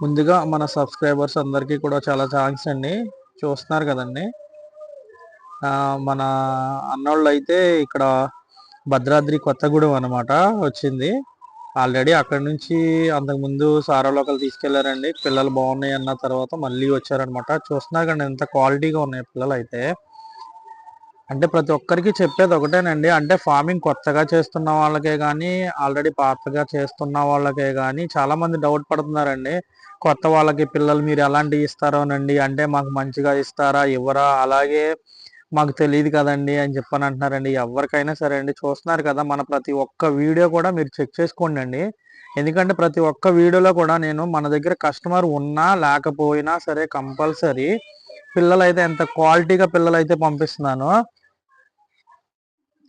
ముందుగా మన సబ్స్క్రైబర్స్ అందరికీ కూడా చాలా థ్యాంక్స్ అండి. చూస్తున్నారు కదండి. మన అన్నోళ్ళు అయితే ఇక్కడ భద్రాద్రి కొత్తగూడెం అనమాట వచ్చింది. ఆల్రెడీ అక్కడ నుంచి అంతకుముందు సారాలోకలు తీసుకెళ్ళారండి. పిల్లలు బాగున్నాయి అన్న తర్వాత మళ్ళీ వచ్చారనమాట చూస్తున్నారు కానీ ఎంత క్వాలిటీగా ఉన్నాయి పిల్లలు అయితే అంటే ప్రతి ఒక్కరికి చెప్పేది ఒకటేనండి. అంటే ఫార్మింగ్ కొత్తగా చేస్తున్న వాళ్ళకే కానీ ఆల్రెడీ పాతగా చేస్తున్న వాళ్ళకే కానీ చాలా మంది డౌట్ పడుతున్నారండి. కొత్త వాళ్ళకి పిల్లలు మీరు ఎలాంటివి ఇస్తారోనండి? అంటే మాకు మంచిగా ఇస్తారా? ఇవ్వరా? అలాగే మాకు తెలియదు కదండి అని చెప్పని అంటున్నారండి. ఎవరికైనా సరే అండి. చూస్తున్నారు కదా మన ప్రతి ఒక్క వీడియో కూడా మీరు చెక్ చేసుకోండి అండి ఎందుకంటే ప్రతి ఒక్క వీడియోలో కూడా నేను మన దగ్గర కస్టమర్ ఉన్నా లేకపోయినా సరే కంపల్సరీ పిల్లలైతే ఎంత క్వాలిటీగా పిల్లలైతే పంపిస్తున్నానో పంపిస్తున్నాను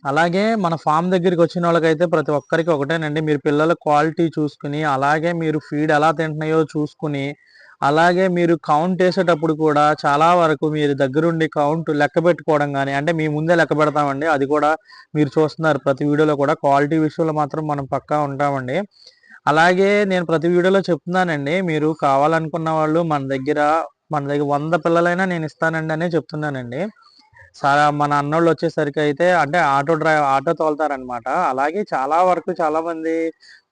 అలాగే మన ఫామ్ దగ్గరికి వచ్చిన వాళ్ళకైతే ప్రతి ఒక్కరికి ఒకటేనండి. మీరు పిల్లల క్వాలిటీ చూసుకుని అలాగే మీరు ఫీడ్ ఎలా తింటున్నాయో చూసుకుని అలాగే మీరు కౌంట్ వేసేటప్పుడు కూడా చాలా వరకు మీరు దగ్గరుండి కౌంట్ లెక్క పెట్టుకోవడం కానీ అంటే మీ ముందే లెక్క పెడతామండి. అది కూడా మీరు చూస్తున్నారు. ప్రతి వీడియోలో కూడా క్వాలిటీ విషయంలో మాత్రం మనం పక్కా ఉంటామండి. అలాగే నేను ప్రతి వీడియోలో చెప్తున్నానండి. మీరు కావాలనుకున్న వాళ్ళు మన దగ్గర మన దగ్గర వంద పిల్లలైనా నేను ఇస్తానండి అనే చెప్తున్నానండి. సారా మన అన్నోళ్ళు వచ్చేసరికి అయితే అంటే ఆటో డ్రైవ్ ఆటో తోలుతారనమాట అలాగే చాలా వరకు చాలా మంది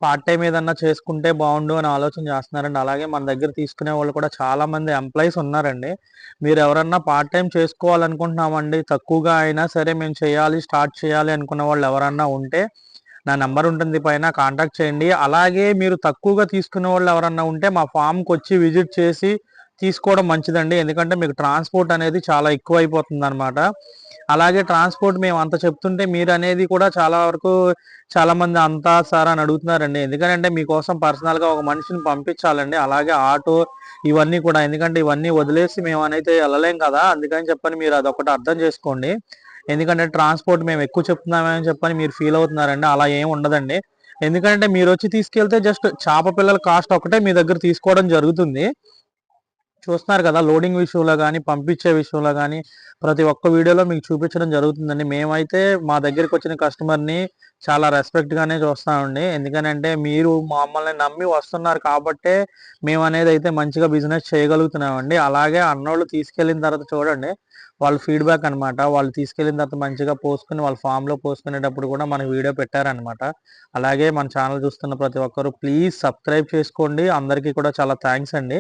పార్ట్ టైం ఏదన్నా చేసుకుంటే బాగుండు అని ఆలోచన చేస్తున్నారండి. అలాగే మన దగ్గర తీసుకునే వాళ్ళు కూడా చాలా మంది ఎంప్లాయీస్ ఉన్నారండి. మీరు ఎవరన్నా పార్ట్ టైం చేసుకోవాలనుకుంటున్నామండి తక్కువగా అయినా సరే మేము చేయాలి స్టార్ట్ చేయాలి అనుకున్న వాళ్ళు ఎవరన్నా ఉంటే నా నెంబర్ ఉంటుంది పైన కాంటాక్ట్ చేయండి. అలాగే మీరు తక్కువగా తీసుకునే వాళ్ళు ఎవరన్నా ఉంటే మా ఫామ్కి వచ్చి విజిట్ చేసి తీసుకోవడం మంచిదండి. ఎందుకంటే మీకు ట్రాన్స్పోర్ట్ అనేది చాలా ఎక్కువ అయిపోతుంది అనమాట అలాగే ట్రాన్స్పోర్ట్ మేము అంత చెప్తుంటే మీరు అనేది కూడా చాలా వరకు చాలా మంది అంతా సార్ అని అడుగుతున్నారండి. ఎందుకంటే మీకోసం పర్సనల్గా ఒక మనిషిని పంపించాలండి. అలాగే ఆటో ఇవన్నీ కూడా. ఎందుకంటే ఇవన్నీ వదిలేసి మేము అనేది వెళ్ళలేం కదా. అందుకని చెప్పని మీరు అదొకటి అర్థం చేసుకోండి. ఎందుకంటే ట్రాన్స్పోర్ట్ మేము ఎక్కువ చెప్తున్నామని చెప్పని మీరు ఫీల్ అవుతున్నారండి. అలా ఏం ఉండదండి. ఎందుకంటే మీరు వచ్చి తీసుకెళ్తే జస్ట్ చేప పిల్లల కాస్ట్ ఒకటే మీ దగ్గర తీసుకోవడం జరుగుతుంది. చూస్తున్నారు కదా లోడింగ్ విషయంలో కానీ పంపించే విషయంలో కానీ ప్రతి ఒక్క వీడియోలో మీకు చూపించడం జరుగుతుందండి. మేమైతే మా దగ్గరికి వచ్చిన కస్టమర్ని చాలా రెస్పెక్ట్గానే చూస్తామండి ఎందుకనంటే మీరు మమ్మల్ని నమ్మి వస్తున్నారు కాబట్టే మేము అనేది అయితే మంచిగా బిజినెస్ చేయగలుగుతున్నామండి. అలాగే అన్నోళ్ళు తీసుకెళ్ళిన తర్వాత చూడండి వాళ్ళ ఫీడ్బ్యాక్ అన్నమాట. వాళ్ళు తీసుకెళ్ళిన తర్వాత మంచిగా పోసుకుని వాళ్ళ ఫామ్లో పోసుకునేటప్పుడు కూడా మన వీడియో పెట్టారనమాట అలాగే మన ఛానల్ చూస్తున్న ప్రతి ఒక్కరు ప్లీజ్ సబ్స్క్రైబ్ చేసుకోండి. అందరికీ కూడా చాలా థ్యాంక్స్ అండి.